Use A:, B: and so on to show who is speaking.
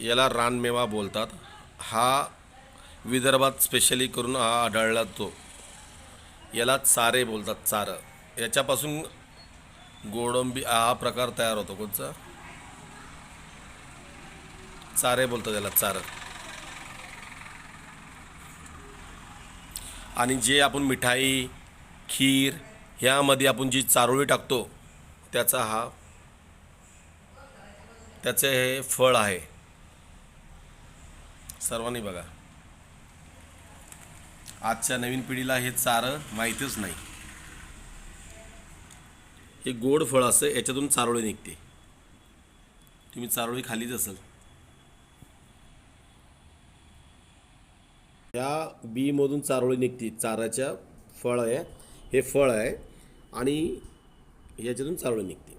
A: याला रानमेवा बोलतात. हा विदर्भात स्पेशली करून हा आढळला तो. याला चारे बोलतात चारं. याच्यापासून गोडंबी हा प्रकार तयार होतो. कोणचा? चारे बोलतात याला चारं. आणि जे आपण मिठाई खीर ह्यामध्ये आपण जी चारोळी टाकतो त्याचा हा त्याचे हे फळ आहे. सर्वांनी बघा. आजच्या नवीन पिढीला हे चारं माहितीच नाही. हे गोड फळ असं याच्यातून चारोळी निघते. तुम्ही चारोळी खालीच असेल. या बीमधून चारोळी निघते. चाराच्या फळ आहे. हे फळ आहे आणि याच्यातून चारोळी निघते.